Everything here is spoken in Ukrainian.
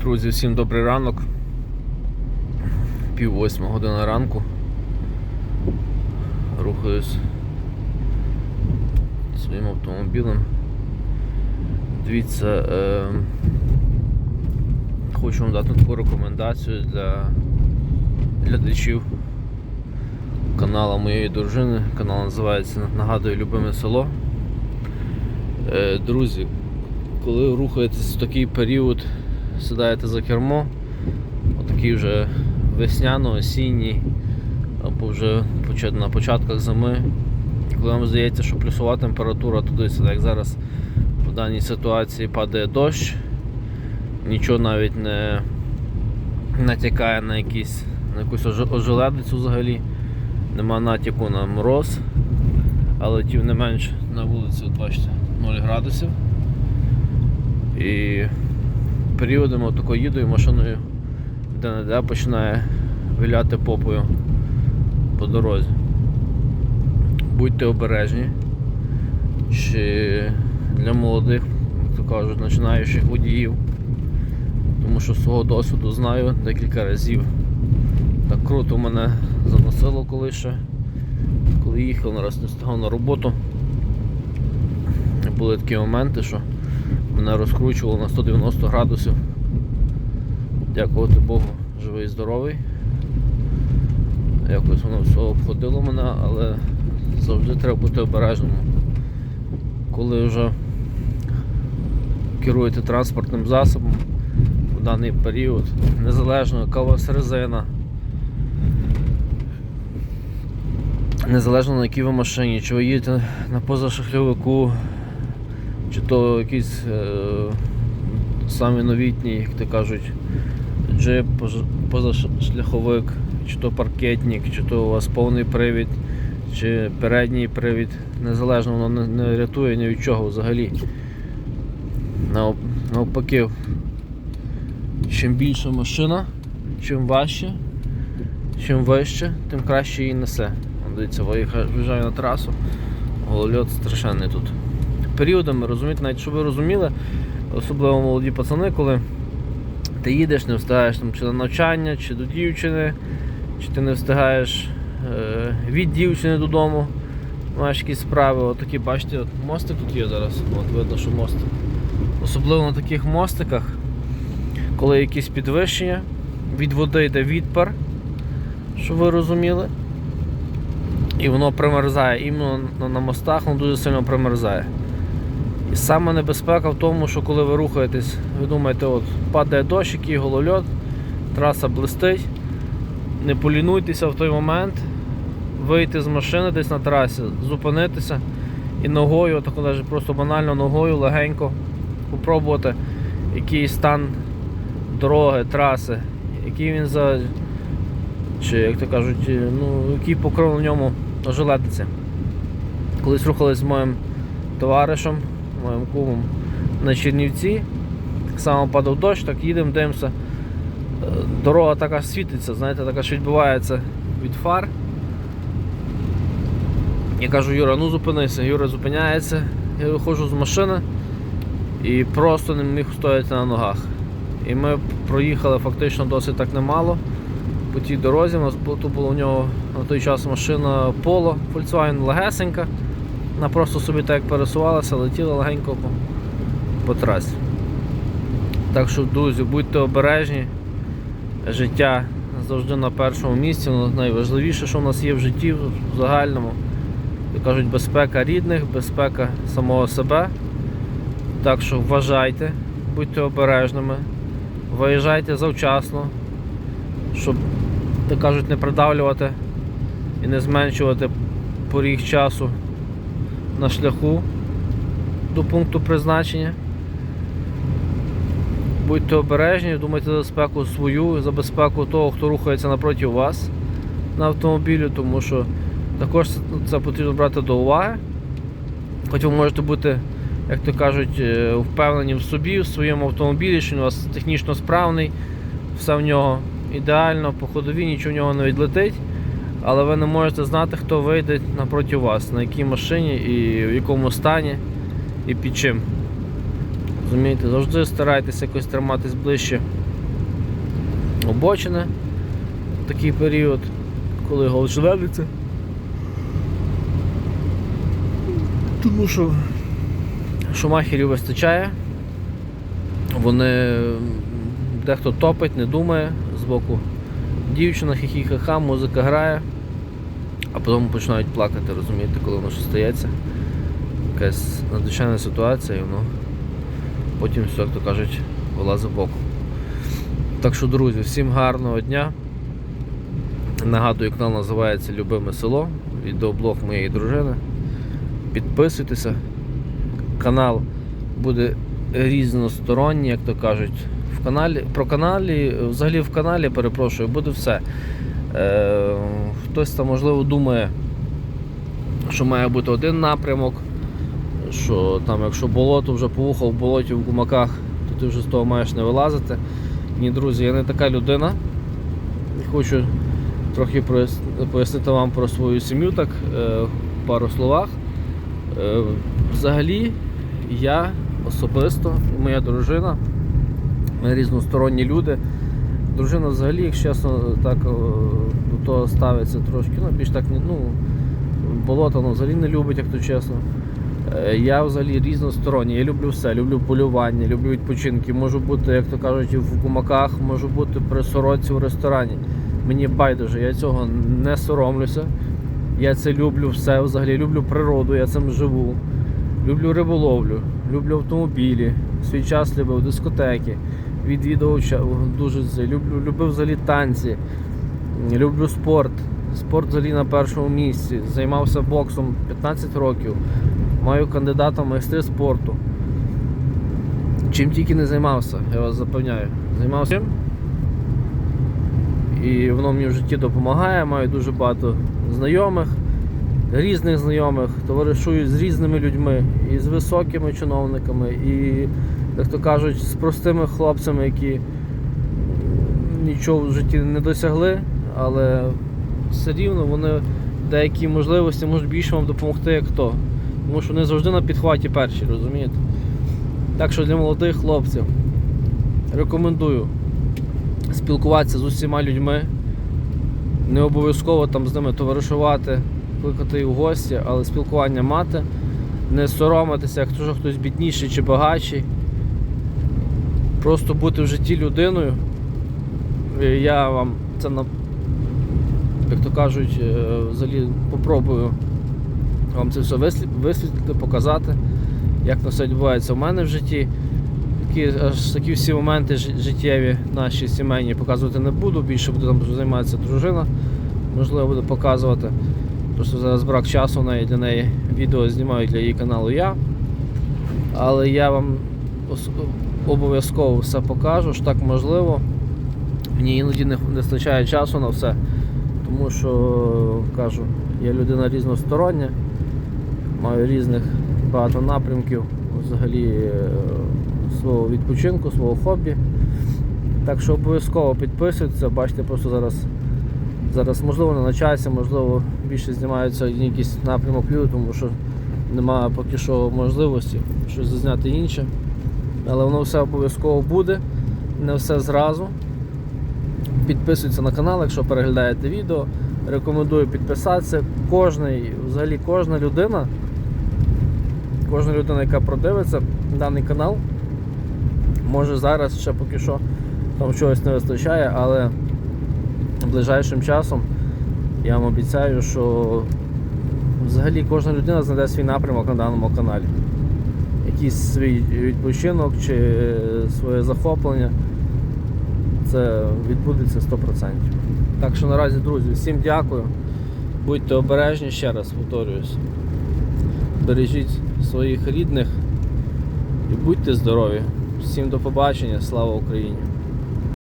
Друзі, всім добрий ранок. Пів восьма година ранку. Рухаюсь своїм автомобілем. Дивіться, е, хочу вам дати таку рекомендацію для глядачів канала моєї дружини. Канал називається Нагадую Любиме село. Е, друзі, коли рухаєтесь в такий період, сідаєте за кермо, отакий вже весняно-осінній, або вже на початках зими, коли вам здається, що плюсова температура туди-сюди, як зараз в даній ситуації падає дощ, нічого навіть не натякає на, якісь, на якусь ожеледицю взагалі, нема натяку на мороз, але тим не менш на вулиці, бачите, 0 градусів. І періодами отако їду і машиною де-не-де починає виляти попою по дорозі. Будьте обережні. Чи для молодих, як то кажуть, починаючих водіїв. Тому що з свого досвіду знаю декілька разів. Так круто мене заносило коли ще. Коли їхав, нараз не встигав на роботу. Були такі моменти, що мене розкручувало на 190 градусів. Дякувати Богу, живий і здоровий. Якось воно все обходило мене, але завжди треба бути обережним. Коли вже керуєте транспортним засобом в даний період, незалежно яка у вас резина, незалежно на якій ви машині, чи ви їдете на позашахльовику, чи то якийсь е, самий новітній, як то кажуть, джип, позашляховик, чи то паркетник, чи то у вас повний привід, чи передній привід, незалежно воно не, рятує ні від чого взагалі. Навпаки, чим більша машина, чим важче, чим вище, тим краще її несе. Дивіться, виїжджаю на трасу, голольот страшенний тут періодами, розумієте, навіть щоб ви розуміли, особливо молоді пацани, коли ти їдеш, не встигаєш там, чи на навчання, чи до дівчини, чи ти не встигаєш е, від дівчини додому, маєш якісь справи. От такі, бачите, от мости тут є зараз, от видно, що мост. Особливо на таких мостиках, коли якісь підвищення, від води йде відпар, щоб ви розуміли. І воно примерзає, іменно на мостах воно дуже сильно примерзає. І саме небезпека в тому, що коли ви рухаєтесь, ви думаєте, от падає дощ, який голольот, траса блистить, не полінуйтеся в той момент, вийти з машини десь на трасі, зупинитися і ногою, отако навіть просто банально ногою легенько попробувати, який стан дороги, траси, який він за. Чи, як то кажуть, ну, який покров на ньому ожеледиться. Колись рухались з моїм товаришем, моїм кумом на Чернівці. Так само падав дощ, так їдемо, дивимося. Е, Дорога така світиться, знаєте, така що відбивається від фар. Я кажу, Юра, ну зупинися. Юра зупиняється, я виходжу з машини і просто не міг стояти на ногах. І ми проїхали фактично досить так немало по тій дорозі. У нас тут була у нього на той час машина Polo, Volkswagen легесенька. Вона просто собі так пересувалася, летіла легенько по, по трасі. Так що, друзі, будьте обережні. Життя завжди на першому місці. Воно найважливіше, що в нас є в житті в загальному. Як кажуть, безпека рідних, безпека самого себе. Так що вважайте, будьте обережними, виїжджайте завчасно, щоб, так кажуть, не придавлювати і не зменшувати поріг часу на шляху до пункту призначення. Будьте обережні, думайте за безпеку свою, за безпеку того, хто рухається напроти вас на автомобілі, тому що також це- потрібно брати до уваги. Хоч ви можете бути, як то кажуть, е, впевнені в собі, в своєму автомобілі, що він у вас технічно справний, все в нього ідеально, по ходові нічого в нього не відлетить. Але ви не можете знати, хто вийде напроти вас, на якій машині і в якому стані і під чим. Розумієте, завжди старайтеся якось триматись ближче обочини в такий період, коли голод шевелиться. Тому що шумахерів вистачає. Вони дехто топить, не думає збоку. Дівчина хі-хі-ха-ха, музика грає, а потім починають плакати, розумієте, коли воно щось стається. Якась надзвичайна ситуація і воно потім все, як то кажуть, вилазить боку. Так що, друзі, всім гарного дня. Нагадую, канал називається Любиме село, відеоблог моєї дружини. Підписуйтеся. Канал буде різносторонній, як то кажуть. Каналі, про каналі, взагалі в каналі, перепрошую, буде все. Е, хтось там, можливо, думає, що має бути один напрямок, що там, якщо болото вже повухав в болоті в гумаках, то ти вже з того маєш не вилазити. Ні, друзі, я не така людина. Хочу трохи пояснити вам про свою сім'ю так е, в пару словах. Е, Взагалі, я особисто моя дружина, різносторонні люди. Дружина взагалі, якщо чесно, так е, до того ставиться трошки, ну більш так ну, болото ну, взагалі не любить, як то чесно. Е, Я взагалі різносторонній, я люблю все, люблю полювання, люблю відпочинки. Можу бути, як то кажуть, в гумаках, можу бути при сорочці в ресторані. Мені байдуже, я цього не соромлюся. Я це люблю все взагалі, люблю природу, я цим живу. Люблю риболовлю, люблю автомобілі, свій час любив дискотеки, відвідував ча- дуже люблю, любив взагалі танці, люблю спорт. Спорт взагалі на першому місці. Займався боксом 15 років. Маю кандидата в майстри спорту. Чим тільки не займався, я вас запевняю. Займався. І воно мені в житті допомагає, маю дуже багато знайомих, різних знайомих, товаришую з різними людьми, і з високими чиновниками, і, як то кажуть, з простими хлопцями, які нічого в житті не досягли, але все рівно вони деякі можливості можуть більше вам допомогти, як хто. Тому що вони завжди на підхваті перші, розумієте? Так що для молодих хлопців рекомендую спілкуватися з усіма людьми. Не обов'язково там з ними товаришувати, кликати їх в гості, але спілкування мати, не соромитися, якщо хтось бідніший чи багатший. Просто бути в житті людиною. І Я вам це як то кажуть, е, взагалі попробую вам це все висвітлити, показати, як на все відбувається в мене в житті. Такі, аж такі всі моменти життєві наші сімейні показувати не буду, більше буде там займатися дружина, можливо, буде показувати. Просто зараз брак часу неї для неї відео знімаю для її каналу я. Але я вам обов'язково все покажу, що так можливо. Мені іноді не вистачає часу на все, тому що кажу, я людина різностороння, маю різних багато напрямків взагалі е, свого відпочинку, свого хобі. Так що обов'язково підписуйтеся, бачите, просто зараз, зараз можливо не на часі, можливо більше знімаються якийсь напрямок тому що немає поки що можливості щось зазняти інше. Але воно все обов'язково буде, не все зразу. Підписуйтесь на канал, якщо переглядаєте відео. Рекомендую підписатися. Кожний, взагалі кожна людина, кожна людина, яка продивиться даний канал, може зараз ще поки що там чогось не вистачає, але ближайшим часом я вам обіцяю, що взагалі кожна людина знайде свій напрямок на даному каналі. Якийсь свій відпочинок чи е, своє захоплення. Це відбудеться 100%. Так що наразі, друзі, всім дякую. Будьте обережні, ще раз повторююсь. Бережіть своїх рідних і будьте здорові. Всім до побачення, слава Україні!